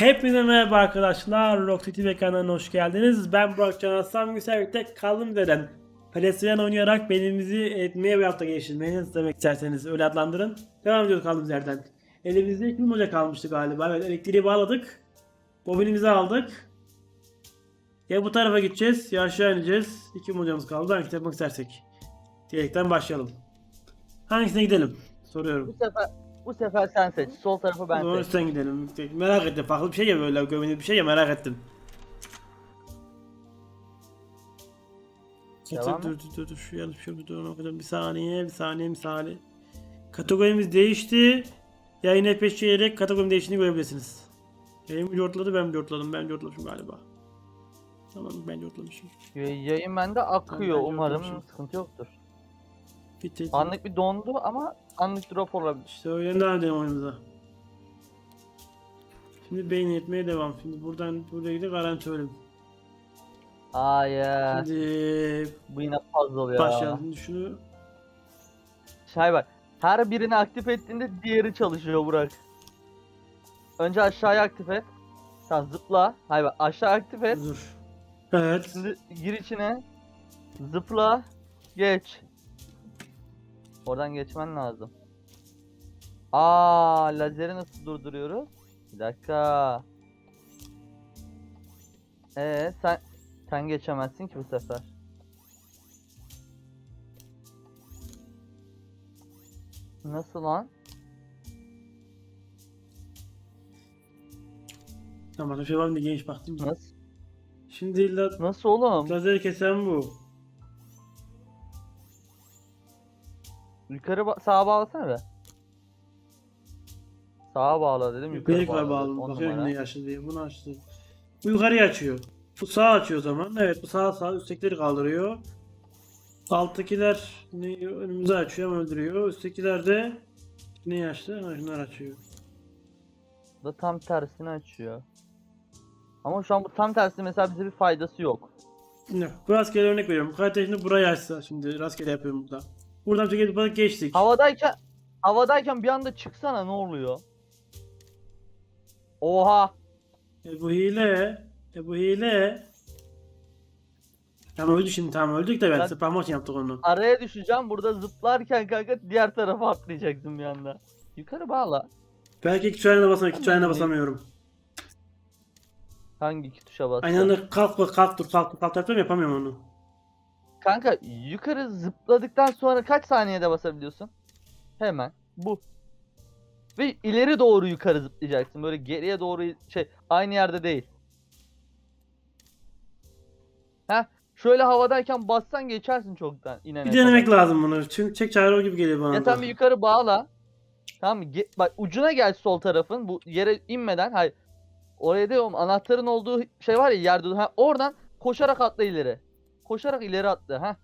Hepinize merhaba arkadaşlar. Rock TV kanalına hoş geldiniz. Ben Burak Can Aslan Müsait'te kaldığımız yerden PlayStation oynayarak benimizi etmeye bir hafta nasıl demek isterseniz öyle adlandırın. Devam ediyoruz kaldığımız yerden. Elimizde 2000 Ocak kalmıştı galiba. Evet elektriği bağladık. Bobinimizi aldık. Ya bu tarafa gideceğiz ya aşağı ineceğiz. İki hocamız kaldı. Hangisine yapmak istersek. Diyerekten başlayalım. Hangisine gidelim? Soruyorum. Bu sefer bu sefer sen seç. Sol tarafı ben Doğru seç. üstten gidelim. Merak ettim. Farklı bir şey ya böyle gömülü bir şey ya merak ettim. Devam dur, dur dur dur şu yanlış şu dur okudum. Bir saniye bir saniye bir saniye. Kategorimiz değişti. Yayın peşleyerek kategorinin değiştiğini görebilirsiniz. Yayın yortladı ben yortladım. Ben yortlamışım galiba. Tamam ben yortlamışım. Yayın bende akıyor. Ben de Umarım yapmışım. sıkıntı yoktur. Bitti. Anlık bir dondu ama anlık drop olabilir. İşte öyle devam edelim oyunumuza. Şimdi beyin etmeye devam. Şimdi buradan buraya gidip garanti ölüm. Hayır. Şimdi Bu yine puzzle ya. başlayalım. Şimdi şunu Şey var. Her birini aktif ettiğinde diğeri çalışıyor Burak. Önce aşağıya aktif et. Sen zıpla. Hayır bak aşağı aktif et. dur. Evet. Şimdi gir içine. Zıpla. Geç. Oradan geçmen lazım. Aa, lazeri nasıl durduruyoruz? Bir dakika. Ee, sen sen geçemezsin ki bu sefer. Nasıl lan? Tamam şey var mı genç baktım. Nasıl? Şimdi la Nasıl oğlum? lazer kesen bu. Yukarı ba- sağa bağlasana be. Sağa bağla dedim yukarı Yukarı bağla. bağlı. On Bakıyorum ne yaşlı diye. Bunu açtı. Bu yukarıya açıyor. Bu sağ açıyor o zaman. Evet bu sağ sağ üsttekileri kaldırıyor. Alttakiler ne, önümüze açıyor ama öldürüyor. Üsttekiler de ne yaşlı? Ha, şunlar açıyor. Bu da tam tersini açıyor. Ama şu an bu tam tersi mesela bize bir faydası yok. Yok. Rastgele örnek veriyorum. Kardeşini buraya açsa. Şimdi rastgele yapıyorum burada. Buradan çekip balık geçtik. Havadayken havadayken bir anda çıksana ne oluyor? Oha! E bu hile. E bu hile. Tamam öldü şimdi tamam öldük de ben Ben- spam yaptık onu. Araya düşeceğim burada zıplarken kanka diğer tarafa atlayacaksın bir anda. Yukarı bağla. Belki iki tuşlarına basamıyorum. iki Tamam. basamıyorum. Hangi iki tuşa bas? Aynı anda kalk kalk dur kalk dur kalk yapıyorum yapamıyorum onu. Kanka yukarı zıpladıktan sonra kaç saniyede basabiliyorsun? Hemen bu. Ve ileri doğru yukarı zıplayacaksın. Böyle geriye doğru şey aynı yerde değil. Heh şöyle havadayken bassan geçersin çoktan inene Bir kadar. denemek lazım bunu. Çünkü çek o gibi geliyor bana. Ya sen bir yukarı bağla. Tamam mı? Ge- bak ucuna gel sol tarafın. Bu yere inmeden hayır. Oraya değil oğlum anahtarın olduğu şey var ya yerde. Ha, oradan koşarak atla ileri. Koşarak ileri atla. Ha.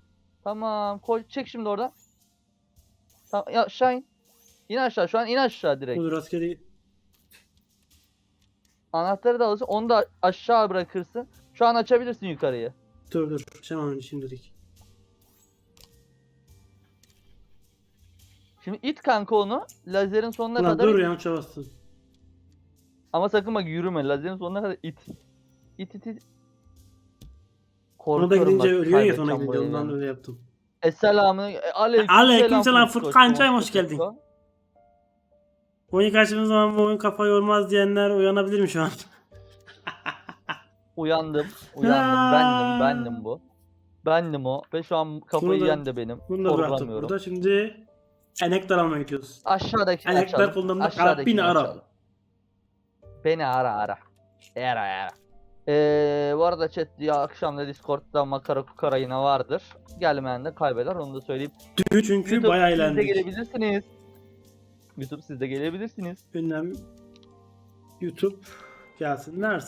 Tamam. Koy, çek şimdi oradan. Tamam. Ya aşağı in. İn aşağı. Şu an in aşağı direkt. Dur rastgele. Anahtarı da alırsın. Onu da aşağı bırakırsın. Şu an açabilirsin yukarıyı. Dur dur. Önce şimdilik. Şimdi it kanka onu. Lazerin sonuna Ulan kadar dur yanlış bastın. Ama sakın bak yürüme. Lazerin sonuna kadar it. İt it it. Onu da gidince ölüyor ya sonra kaybedeceğim gidince ondan öyle yaptım. Esselamu aleyküm, Aleyküm selam Furkan. Furkan, çay hoş geldin. Oyun kaçtığımız zaman bu oyun kafa yormaz diyenler uyanabilir mi şu an? Uyandım, uyandım. bendim, bendim bu. Bendim o. Ve şu an kafayı Bunu yiyen de benim. Bunu da bıraktık burada. Şimdi enektar almaya gidiyoruz. Aşağıdakini Enektar kullanımda beni ara. Beni ara ara. Ara ara. Ee, bu arada chat ya akşam da Discord'da makara kukara yine vardır. Gelmeyen de kaybeder onu da söyleyeyim. Çünkü YouTube bayağı siz de eğlendik. gelebilirsiniz. YouTube siz de gelebilirsiniz. Ünlem YouTube gelsinler.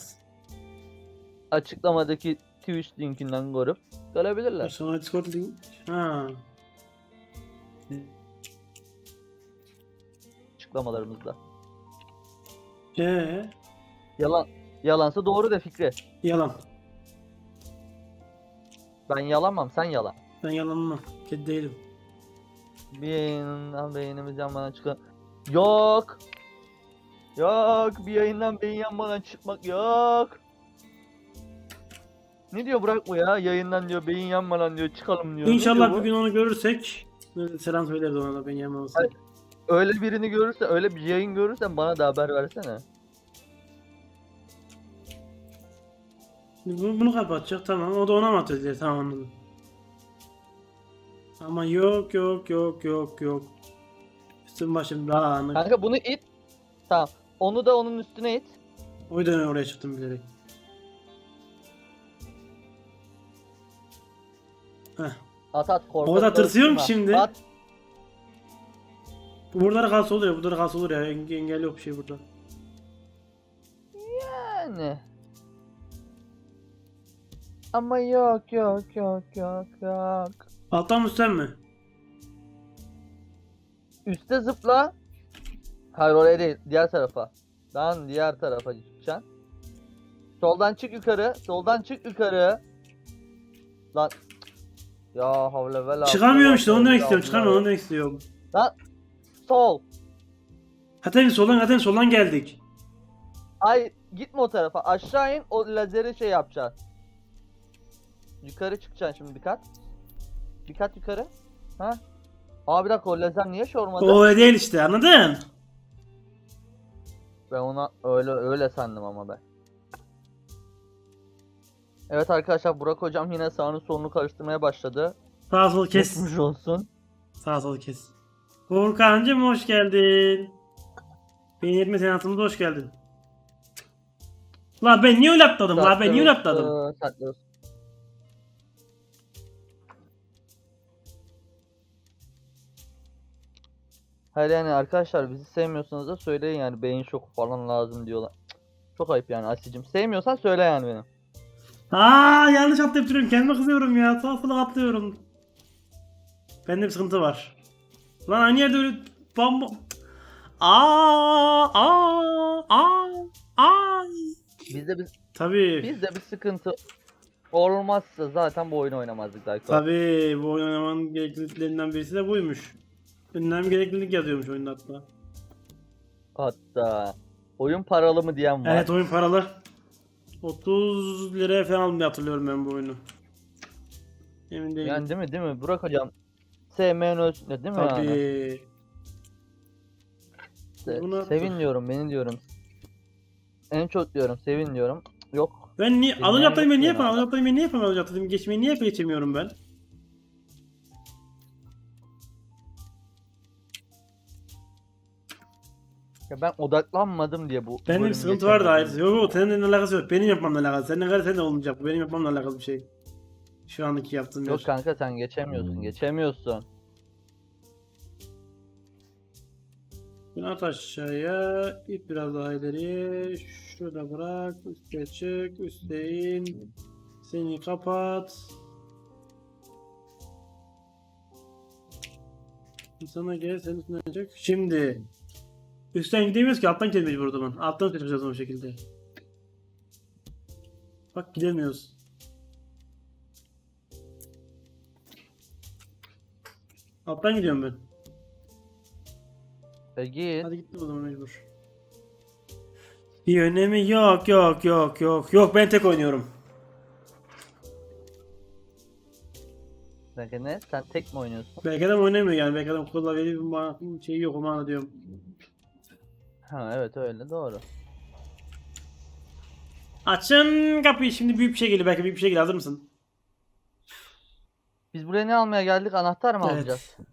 Açıklamadaki Twitch linkinden görüp gelebilirler. Sonra Discord link. Ha. Açıklamalarımızda. Ee, Yalan yalansa doğru de Fikri. yalan. Ben yalanmam sen yalan. Ben yalanmam. Kedi değilim. Bir yayından beynimiz yan bana çıkan. Yok. Yok bir yayından beyin yanmadan çıkmak yok. Ne diyor Burak bu ya? Yayından diyor beyin yanmadan diyor çıkalım diyor. İnşallah diyor bu? bugün onu görürsek selam söyleriz ona da yememesi. Hayır. Öyle birini görürsen, öyle bir yayın görürsen bana da haber versene. Şimdi bu- bunu kapatacak tamam o da ona mı atıyor diye tamam anladım. Ama yok yok yok yok yok. Üstüm başım dağınık. Kanka bunu it. Tamam. Onu da onun üstüne it. O yüzden oraya çıktım bilerek. Heh. At at korkak. O da tırsıyor mu dövüştürme. şimdi? At. Bu burada da kalsa olur ya burada da kalsa olur ya Enge- engel yok bir şey burada. Yani. Ama yok yok yok yok yok. Alttan mı üstten mi? Üste zıpla. Hayır oraya değil. Diğer tarafa. Lan diğer tarafa gideceksin. Soldan çık yukarı. Soldan çık yukarı. Lan. Ya havle ve la. Çıkamıyorum işte onu demek istiyorum çıkamıyorum onu demek istiyorum. Lan. Sol. Hatta soldan hatta soldan geldik. Ay gitme o tarafa. Aşağı in o lazeri şey yapacaksın. Yukarı çıkacaksın şimdi bir kat. Bir kat yukarı. Ha? Aa bir dakika o lazer niye şormadı? O öyle değil işte anladın? Ben ona öyle öyle sandım ama ben. Evet arkadaşlar Burak hocam yine sağını solunu karıştırmaya başladı. Sağ sol kes. Geçmiş olsun. Sağ sol kes. Furkan'cım hoş geldin. Benim yerime senatımıza hoş geldin. La ben niye öyle atladım la ben niye öyle atladım? Hayır yani arkadaşlar bizi sevmiyorsanız da söyleyin yani beyin şoku falan lazım diyorlar. Cık, Çok ayıp yani Asya'cım. Sevmiyorsan söyle yani beni. Aa yanlış atlayıp duruyorum kendime kızıyorum ya sağ sola atlıyorum. Bende bir sıkıntı var. Lan aynı yerde öyle bamba... Aa aa aa aa. Bizde bir, Tabii. bizde bir sıkıntı olmazsa zaten bu oyunu oynamazdık Darko. Tabii bu oyun oynamanın gerekliliklerinden birisi de buymuş. Önlem gereklilik yazıyormuş oyunda hatta. Hatta oyun paralı mı diyen var. Evet oyun paralı. 30 liraya falan aldım diye hatırlıyorum ben bu oyunu. Emin değilim. Yani değil mi değil mi? Burak hocam sevmeyen ölsün de değil mi? Tabii. Se- Buna- sevin diyorum beni diyorum. En çok diyorum sevin diyorum. Yok. Ben niye alın yaptayım niye yapamam? Alın yaptayım niye yapamam? Alın yaptayım geçmeyi niye geçemiyorum ben? Ya ben odaklanmadım diye bu. Bende bir bölümü sıkıntı var da geçemedim. hayır. Yok yok seninle alakası yok. Benim yapmamla alakalı. Seninle kadar senin de olmayacak. Bu benim yapmamla alakalı bir şey. Şu andaki yaptığım Yok yer. kanka sen geçemiyorsun geçemiyorsun. Bunu at aşağıya. İp biraz daha ileri. Şurada bırak. Üste çık. Üste in. Seni kapat. Sana gel senin üstüne çık. Şimdi. Üstten gidemiyoruz ki alttan gidemeyiz burada zaman. Alttan çıkacağız o şekilde. Bak gidemiyoruz. Alttan gidiyorum ben. E git. Hadi gitti o zaman mecbur. Bir önemi yok yok yok yok yok ben tek oynuyorum. Kanka ne? Sen tek mi oynuyorsun? Belki adam oynamıyor yani belki adam klavye bir ma- şeyi yok o mana diyorum. Ha evet öyle doğru. Açın kapıyı şimdi büyük bir şey geliyor belki büyük bir şey geliyor hazır mısın? Biz buraya ne almaya geldik? Anahtar mı alacağız? Evet.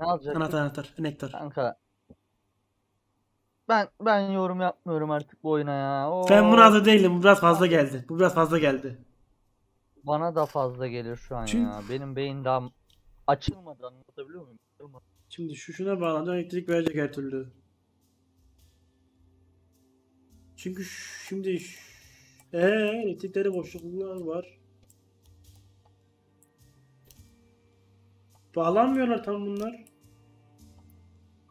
Ne alacağız? Anahtar anahtar nektar. Kanka. Ben ben yorum yapmıyorum artık bu oyuna ya. Oo, Ben buna hazır değilim bu biraz fazla geldi. Bu biraz fazla geldi. Bana da fazla geliyor şu an Çünkü- ya. Benim beyin daha açılmadı anlatabiliyor muyum? Açılmadı. Şimdi şu şuna bağlanacak elektrik verecek her türlü. Çünkü şimdi eee elektrikleri boşluklar var. Bağlanmıyorlar tam bunlar.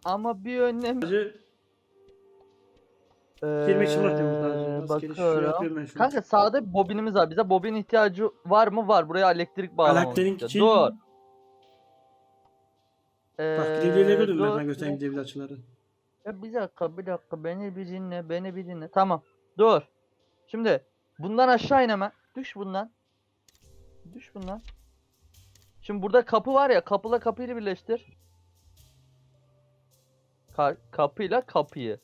Ama bir önlem Sadece girmek için bakıyorum şuraya bakıyorum. Kanka sağda bir bobinimiz var. Bize bobin ihtiyacı var mı? Var. Buraya elektrik bağlamamız Elektrik için- Dur. Bak Ee, gidebilirleri gördüm ben göstereyim gidebilir açıları. Ya bir dakika bir dakika beni bir dinle beni bir dinle. Tamam dur. Şimdi bundan aşağı in hemen. Düş bundan. Düş bundan. Şimdi burada kapı var ya kapıyla kapıyı birleştir. Ka kapıyla kapıyı.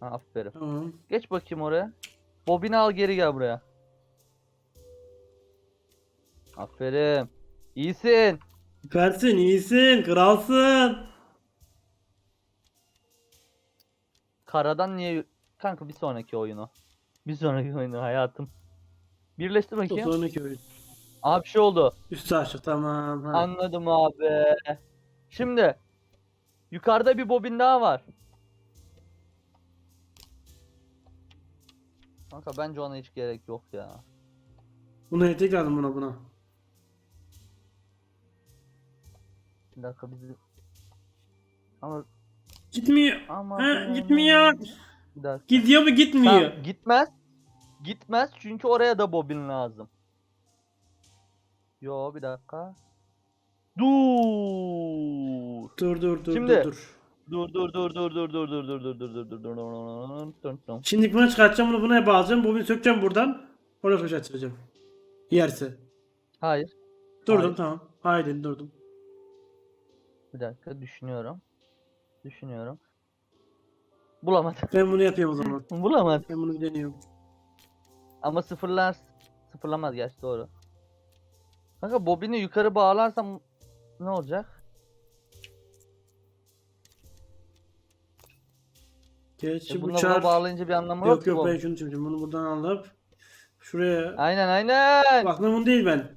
Ha, aferin. Tamam. Geç bakayım oraya. Bobini al geri gel buraya. Aferin. İyisin. Süpersin, iyisin, kralsın. Karadan niye... Kanka bir sonraki oyunu. Bir sonraki oyunu hayatım. Birleştir bakayım. sonraki oyun. Abi bir şey oldu. Üstü açık tamam. Ha. Anladım abi. Şimdi. Yukarıda bir bobin daha var. Kanka bence ona hiç gerek yok ya. Buna tekrar aldım buna buna. Bir dakika bizi... Ama Gitmiyor. ama Ha, gitmiyor. Bir dakika. Gidiyor mu gitmiyor. Tamam, gitmez. Gitmez çünkü oraya da bobin lazım. Yo bir dakika. Dur. Dur dur dur Şimdi- dur dur. Dur dur dur dur dur dur dur dur dur dur dur dur dur dur dur dur Şimdi buna çıkartacağım bunu buna bağlayacağım. Bobini sökeceğim buradan. Oraya koş açacağım. Yerse. Hayır. Durdum Hayır. tamam. Haydi durdum. Bir dakika düşünüyorum. Düşünüyorum. Bulamadım. Ben bunu yapayım o zaman. Bulamadım. Ben bunu deniyorum. Ama sıfırlar sıfırlamaz gerçi doğru. Kanka bobini yukarı bağlarsam ne olacak? Geç E bu bununla çar. buna bağlayınca bir anlamı yok, Yok yok ben şunu çekeceğim. Bunu buradan alıp şuraya. Aynen aynen. Bak bunu değil ben.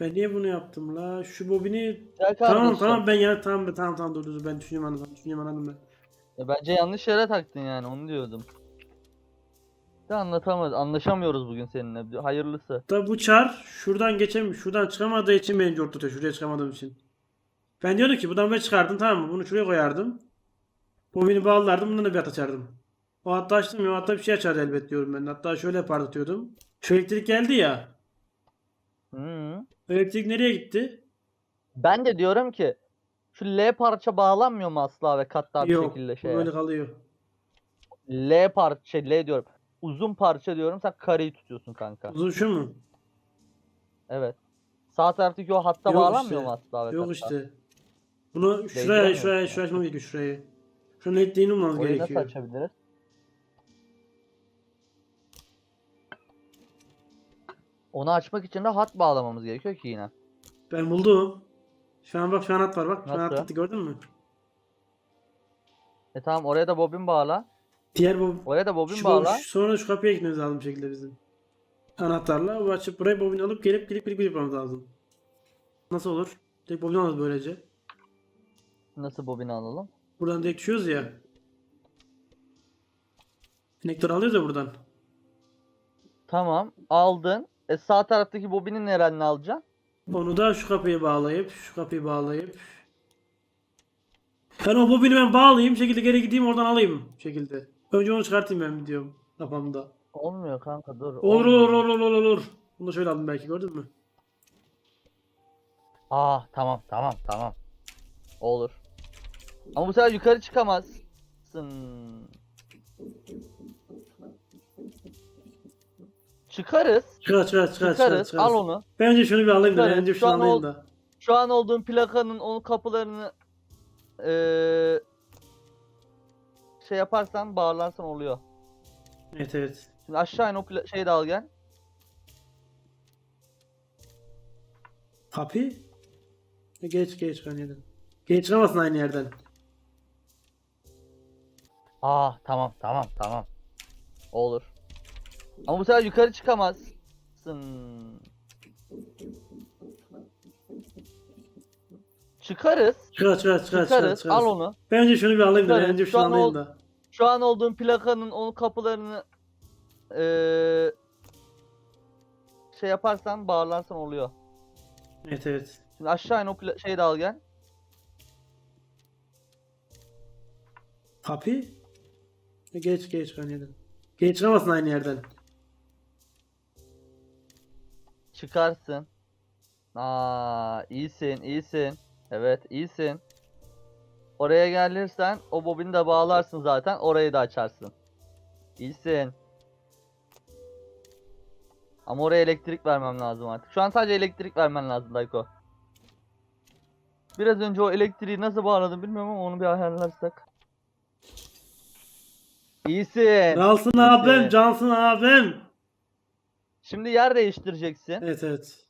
Ben niye bunu yaptım la? Şu bobini Gel Tamam kardeşim. tamam ben ya tamam tamam tamam dur dur ben düşünüyorum anladım düşünüyorum anladım ben. Ya bence yanlış yere taktın yani onu diyordum. De anlatamadı. Anlaşamıyoruz bugün seninle. Hayırlısı. Da bu çar şuradan geçem şuradan çıkamadığı için beni zor tutuyor şuraya çıkamadığım için. Ben diyordum ki buradan ben çıkardım tamam mı? Bunu şuraya koyardım. Bobini bağlardım bundan da bir hat açardım. O hatta açtım ya hatta bir şey açardı elbet diyorum ben. Hatta şöyle yapardı diyordum. Şu elektrik geldi ya. Hı. Elektrik nereye gitti? Ben de diyorum ki şu L parça bağlanmıyor mu asla ve katlar bir Yok. şekilde şeye? Böyle kalıyor. L parça, şey, L diyorum. Uzun parça diyorum sen kareyi tutuyorsun kanka. Uzun şu mu? Evet. Sağ taraftaki o hatta Yok bağlanmıyor işte. mu asla ve Yok katta? işte. Bunu şuraya Değdiremiyor şuraya musun? şuraya açmam gerekiyor şurayı. Şunun elektriğini bulmamız Orayı nasıl gerekiyor. açabiliriz? Onu açmak için de hat bağlamamız gerekiyor ki yine. Ben buldum. Şu an bak şu an hat var bak. Şu an Nasıl? hat gitti gördün mü? E tamam oraya da bobin bağla. Diğer bu Oraya da bobin şu, bağla. şu- sonra şu kapıya gitmemiz lazım bir şekilde bizim. Anahtarla bu açıp buraya bobin alıp gelip gelip gelip yapmamız lazım. Nasıl olur? Tek bobin alırız böylece. Nasıl bobini alalım? Buradan direkt düşüyoruz ya. Konektör alıyoruz ya buradan. Tamam aldın. E sağ taraftaki bobini nereden alacaksın? Onu da şu kapıyı bağlayıp şu kapıyı bağlayıp ben o bobini ben bağlayayım şekilde geri gideyim oradan alayım şekilde. Önce onu çıkartayım ben diyorum kafamda. Olmuyor kanka dur. Olur olur olur olur olur. Bunu da şöyle aldım belki gördün mü? Aa tamam tamam tamam. Olur. Ama bu sefer yukarı çıkamazsın. Çıkarız. Çıkar çıkar çıkar çıkar. Çıkarız. çıkar. Al onu. Bence şunu bir alayım da Çıkarız. bence Şu şunu an alayım ol- da. Şu an olduğun plakanın onun kapılarını eee şey yaparsan bağlarsan oluyor. Evet evet. Şimdi aşağı in o pla- şeyi de al gel. E, Geç geç ben yerden. Geç çıkamazsın aynı yerden. Aa tamam tamam tamam. Olur. Ama bu sefer yukarı çıkamazsın. Çıkarız. Çıkar çıkar çıkar çıkar. Çıkarız. çıkar. Al onu. Bence şunu bir alayım da Çıkarız. bence Şu şunu an alayım ol- da. Şu an olduğun plakanın onun kapılarını eee şey yaparsan bağlarsan oluyor. Evet evet. Şimdi aşağı in o pla- şeyi de al gel. Kapı? E, Geç geç ben yerden. Geç çıkamazsın aynı yerden. Çıkarsın. Aa iyisin iyisin. Evet iyisin. Oraya gelirsen o bobini de bağlarsın zaten. Orayı da açarsın. İyisin. Ama oraya elektrik vermem lazım artık. Şu an sadece elektrik vermen lazım Dayko. Biraz önce o elektriği nasıl bağladım bilmiyorum ama onu bir ayarlarsak. İyisin. Cansın abim. Cansın abim. Şimdi yer değiştireceksin. Evet evet.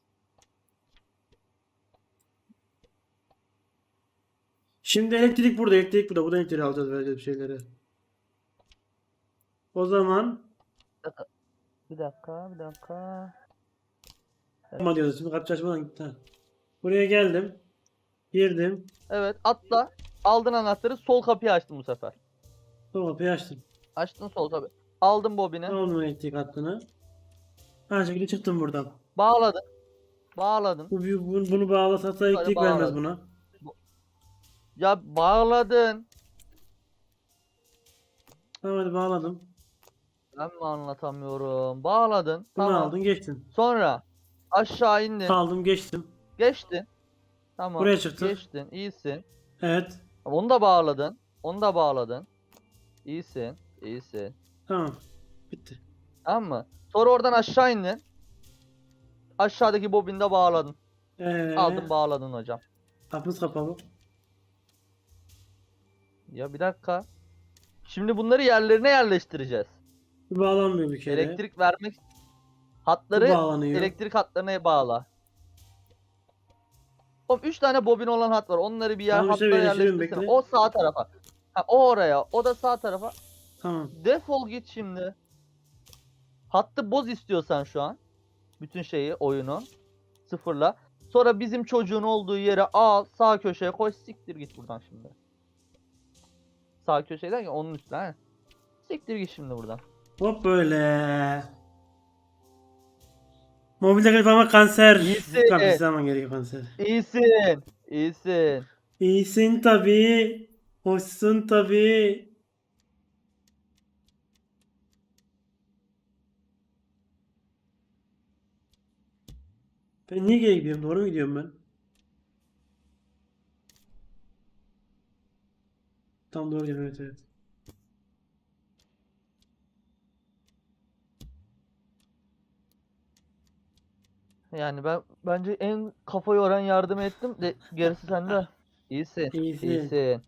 Şimdi elektrik burada, elektrik burada. Buradan elektrik alacağız böyle bir şeyleri. O zaman Bir dakika, bir dakika. ama diyoruz. Şimdi kapı açmadan. Ha. Buraya geldim. Girdim. Evet, atla. Aldın anahtarı, sol kapıyı açtın bu sefer. Sonra kapıyı açtım. Açtın sol kapıyı. Aldın bobini. Aldım elektrik hattını. Aynı şekilde çıktım buradan. Bağladın. Bağladın. Bu, bu- bunu, bunu bağlasatsa elektrik vermez bağladım. buna. Ya bağladın. Tamam hadi bağladım. Ben mi anlatamıyorum? Bağladın. Bunu Tamam. aldın geçtin. Sonra aşağı indin. Aldım geçtim. Geçtin. Tamam. Buraya çıktın. Geçtin. İyisin. Evet. Onu da bağladın. Onu da bağladın. İyisin. İyisin. Tamam. Bitti. Tamam mı? Sonra oradan aşağı indin. Aşağıdaki bobini de bağladın. Ee, Aldın bağladın hocam. Kapımız kapalı. Ya bir dakika. Şimdi bunları yerlerine yerleştireceğiz. Bu bağlanmıyor bir kere. Elektrik vermek hatları elektrik hatlarına bağla. Oğlum 3 tane bobin olan hat var. Onları bir yer Tamam, işte hatlara birleştiriyorum, yerleştirsene. O sağ tarafa. Ha, o oraya. O da sağ tarafa. Tamam. Defol git şimdi. Hattı boz istiyorsan şu an. Bütün şeyi, oyunu. Sıfırla. Sonra bizim çocuğun olduğu yere al. Sağ köşeye koy. Siktir git buradan şimdi. Sağ köşeye derken onun üstüne. he. Siktir git şimdi buradan. Hop böyle. Mobilde kalip ama kanser. İyisin. Tabii zaman gerekiyor kanser. İyisin. İyisin. İyisin tabii. Hoşsun tabii. Ben niye geri gidiyorum? Doğru mu gidiyorum ben? Tam doğru gidiyorum evet evet. Yani ben bence en kafa yoran yardım ettim de gerisi sende. İyisin. İyisin. İyisin.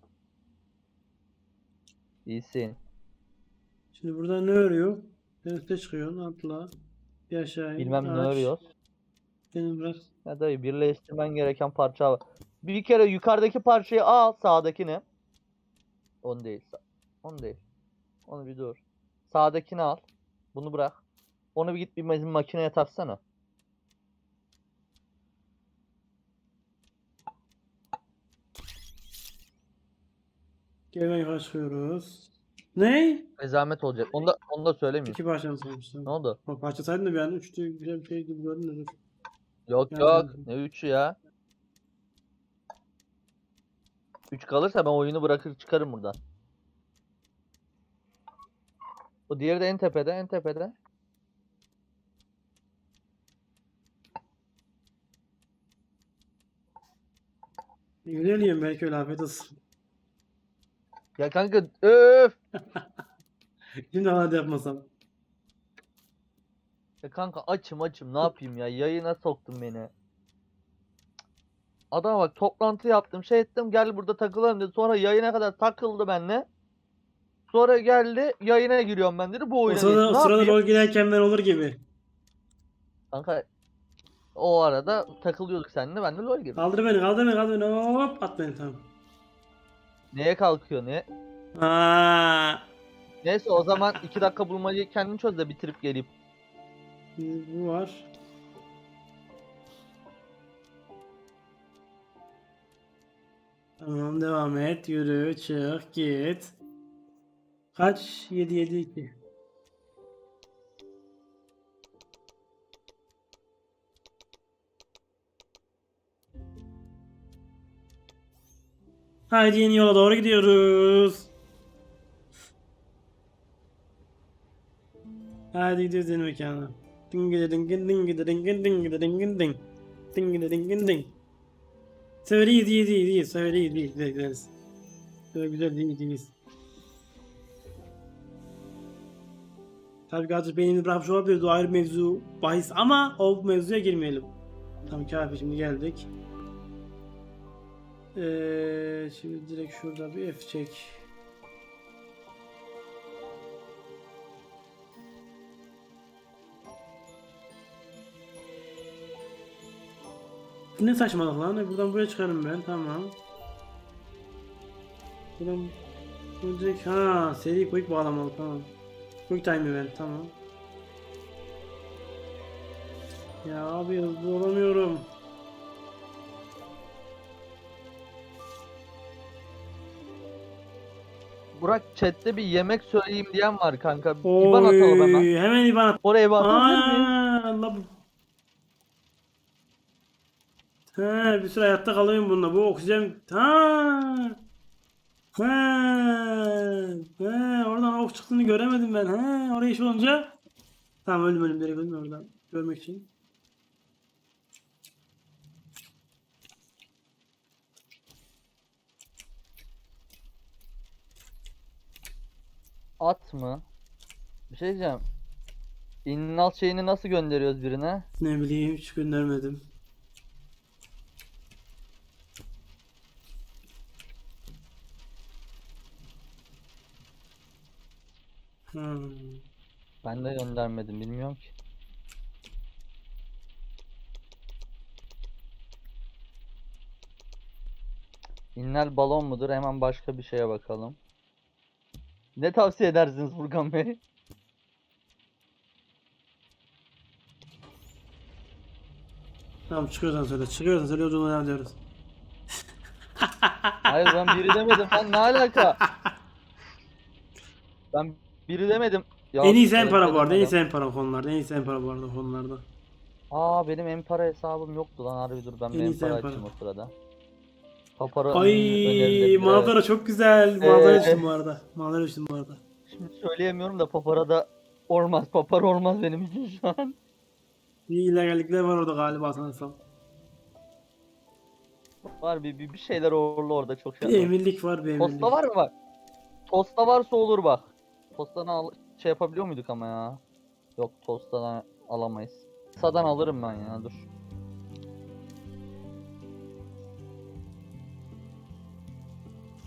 İyisin. Şimdi burada ne örüyor? En üstte çıkıyorsun atla. Bir aşağı in, Bilmem ne aç. Beni bırak. Ya dayı birleştirmen gereken parça var. Bir kere yukarıdaki parçayı al sağdakini. Onu değil. Onu değil. Onu bir dur. Sağdakini al. Bunu bırak. Onu bir git bir makineye taksana. Yukarı çıkıyoruz. Ne? Rezamet olacak. Onu da, onu da söylemeyeyim. İki parça mı saymışlar? Ne oldu? Bak parça saydın da bir an üçlü güzel bir şey gibi gördün de. Yok yok. Ne üçü ya? Üç kalırsa ben oyunu bırakır çıkarım buradan. O diğeri de en tepede, en tepede. Güzel yiyorum belki öyle afiyet olsun. Ya kanka öf. Şimdi hadi yapmasam. Ya kanka açım açım ne yapayım ya yayına soktun beni. Adam bak toplantı yaptım şey ettim gel burada takılalım dedi. Sonra yayına kadar takıldı benimle. Sonra geldi yayına giriyorum ben dedi bu O oyuna sırada, geç. o Ne sırada yapayım? rol girerken ben olur gibi. Kanka o arada takılıyorduk seninle ben de lol girdim. Kaldır beni kaldır beni kaldır beni hop at beni tamam. Neye kalkıyor ne? Aa, Neyse o zaman iki dakika bulmacayı kendin çöz de bitirip geleyim. Bu var. Tamam devam et yürü çık git. Kaç? 7 7 2. Haydi yeni yola doğru gidiyoruz. Hadi gidiyoruz yeni mekana. Dingide dingin dingide dingin dingide dingin ding. Dingide dingin ding. Söyle iyi iyi iyi iyi söyle iyi iyi gideriz. Böyle güzel değil değiliz. Tabii ki beynini bırakmış olabiliriz. O ayrı mevzu bahis ama o mevzuya girmeyelim. Tamam kafi şimdi geldik. Ee, şimdi direkt şurada bir F çek. Ne saçmalık lan? Buradan buraya çıkarım ben. Tamam. Buradan bu direkt ha seri quick bağlamalı tamam. Quick time event tamam. Ya abi hızlı olamıyorum. Burak chatte bir yemek söyleyeyim diyen var kanka. İban atalım hemen. Oy, hemen İban at. Oraya İban atabilir miyim? Allah bu. He, bir süre hayatta kalıyorum bununla. Bu oksijen. Ha. He. He, oradan ok çıktığını göremedim ben. He, oraya iş olunca. Tamam öldüm öldüm direkt öldüm oradan. Görmek için. At mı? Bir şey diyeceğim. İnnal şeyini nasıl gönderiyoruz birine? Ne bileyim hiç göndermedim. Ben de göndermedim bilmiyorum ki. İnnal balon mudur? Hemen başka bir şeye bakalım. Ne tavsiye edersiniz Furkan Bey? Tamam çıkıyorsan söyle. Çıkıyorsan söyle yolculuğuna devam ediyoruz. Hayır ben biri demedim lan ne alaka? Ben biri demedim. Ya, en iyisi en öyle para bu arada. En şey iyisi en para konularda. En iyisi en para bu arada konularda. Aa benim Empara hesabım yoktu lan harbi dur ben bir En iyisi Empara Empara. açayım o sırada. Papara Ay manzara çok güzel. Ee, Manzara düştüm bu arada. Manzara düştüm bu arada. Şimdi söyleyemiyorum da papara da olmaz. Papara olmaz benim için şu an. Bir illegallikler var orada galiba sanırsam. Var bir, bir, bir şeyler orlu orada çok şey. Bir yapma. emirlik var bir emirlik. Tosta var mı bak? Tosta varsa olur bak. Tosta'dan al şey yapabiliyor muyduk ama ya? Yok Tosta'dan alamayız. Sa'dan alırım ben ya dur.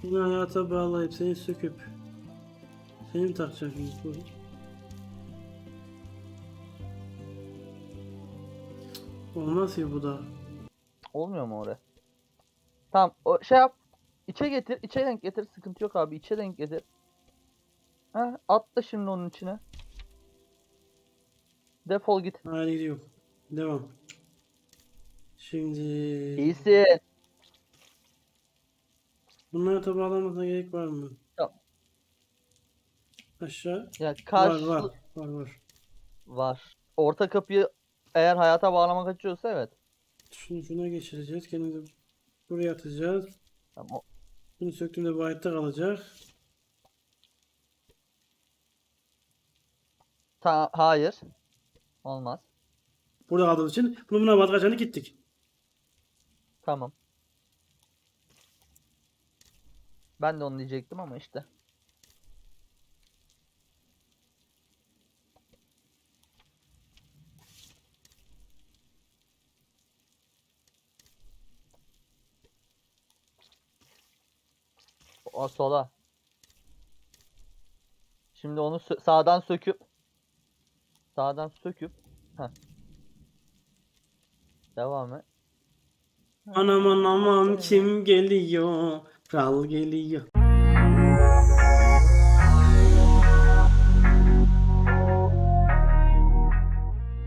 Seni hayata bağlayıp seni söküp seni mi takacak bu? Olmaz ki bu da. Olmuyor mu oraya? Tamam o şey yap. İçe getir. içe denk getir. Sıkıntı yok abi. içe denk getir. Ha, atla şimdi onun içine. Defol git. Hayır gidiyor. Devam. Şimdi İyisin. bunlara tabi bağlanmasına gerek var mı? Yok. Aşağı. Ya karşı Var var. Var var. var. Orta kapıyı eğer hayata bağlamak açıyorsa evet. Şunu şuna geçireceğiz. Kendimizi buraya atacağız. Tamam. Bunu söktüğümde bu hayatta kalacak. Ta hayır. Olmaz. Burada kaldığı için bunu buna vazgeçeni gittik. Tamam. Ben de onu diyecektim ama işte. O sola. Şimdi onu sağdan söküp sağdan söküp Heh. Devam et. Anam anam kim geliyor? Kral geliyor.